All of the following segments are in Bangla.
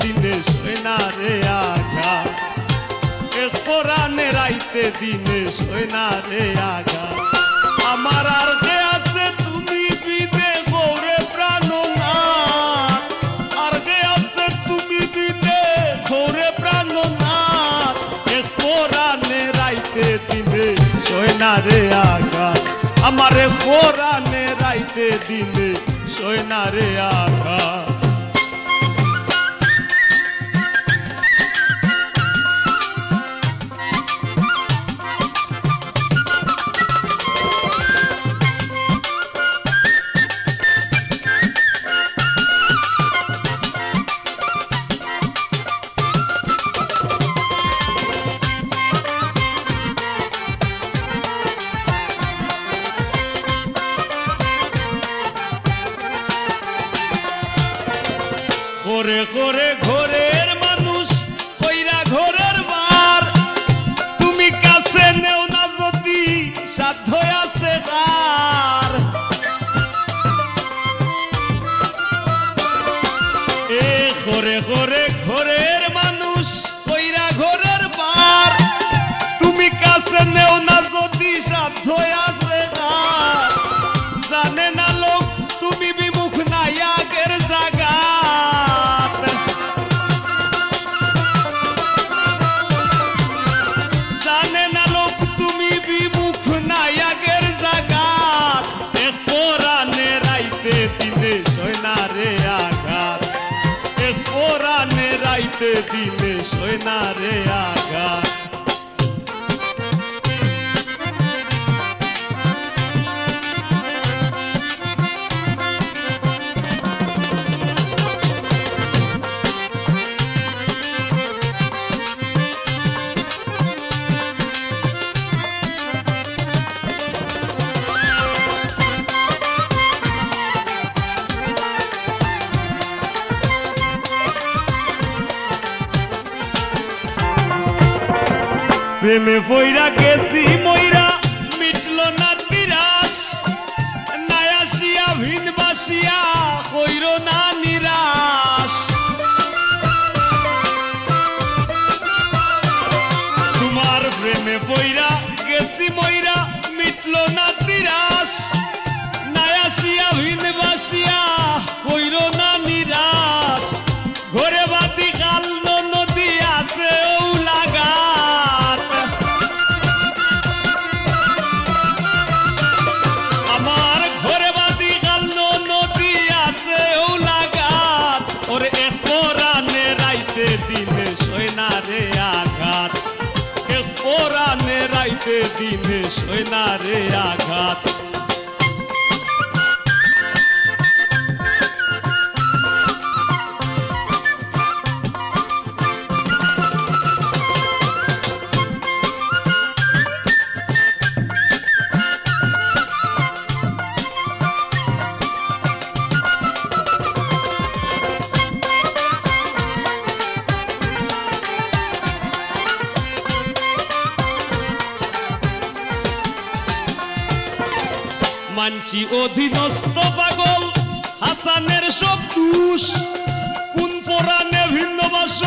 দিনে সৈনা রে আগা এ কোরআনে রাইতে সৈনা রে আগা আমার আর যে আছে তুমি বিনে গৌরে প্রাণ না আর যে আছে তুমি বিনে গৌরে প্রাণ না এ কোরআনে রাইতে দিনে সৈনা রে আগা আমারে কোরআনে রাইতে দিনে সৈনা রে আগা করে করে ঘরের মানুষ, কইরা ঘরের বার তুমি কাছে নেও না যদি সাধ্য আছে তার। এ করে করে ঘোরের দিনে সৈনা রে আঘাত প্রেমে বইরা গেছি মইরা, মিটল না তিরাস নায়াসিয়া ভিন বাসিয়া কইর না নিরাশ। তোমার প্রেমে বইরা গেছি মইরা, মিটল না তিরাস নায়াসিয়া ভিন বাসিয়া রাইতে দিনে সোনারে আঘাত। মানছি অধীনস্থ পাগল। হাসানের সব দুষ, কোন পরাণে ভিন্ন বাস,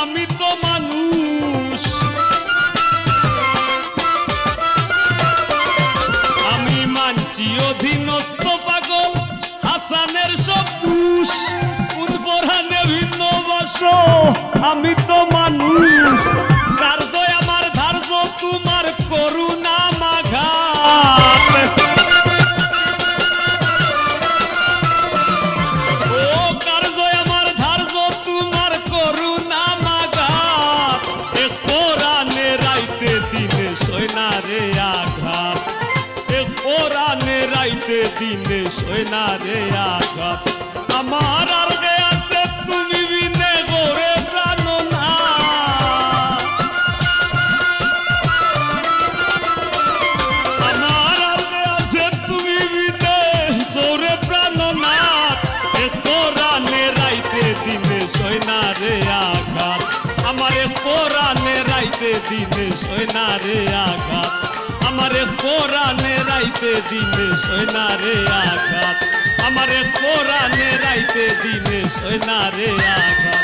আমি তো মানুষ। আমি মানছি অধীনস্থ পাগল, হাসানের সব দুষ, কোন পরাণে ভিন্ন বাস, আমি তো রাইতে দিনে সৈনা রে আঘাত। আমার আর আছে, তুমি বিনে গোরে প্রাণ না। আমার আর আছে, তুমি বিনে গোরে প্রাণ না। এ কোরআনে রাইতে দিনে সৈনা রে আঘাত। আমারে রে আঘাত। আমারে কোরআনে রাইতে দিনে সোনারে আঘাত। আমারে কোরআনে রাইতে দিনে সোনারে আঘাত।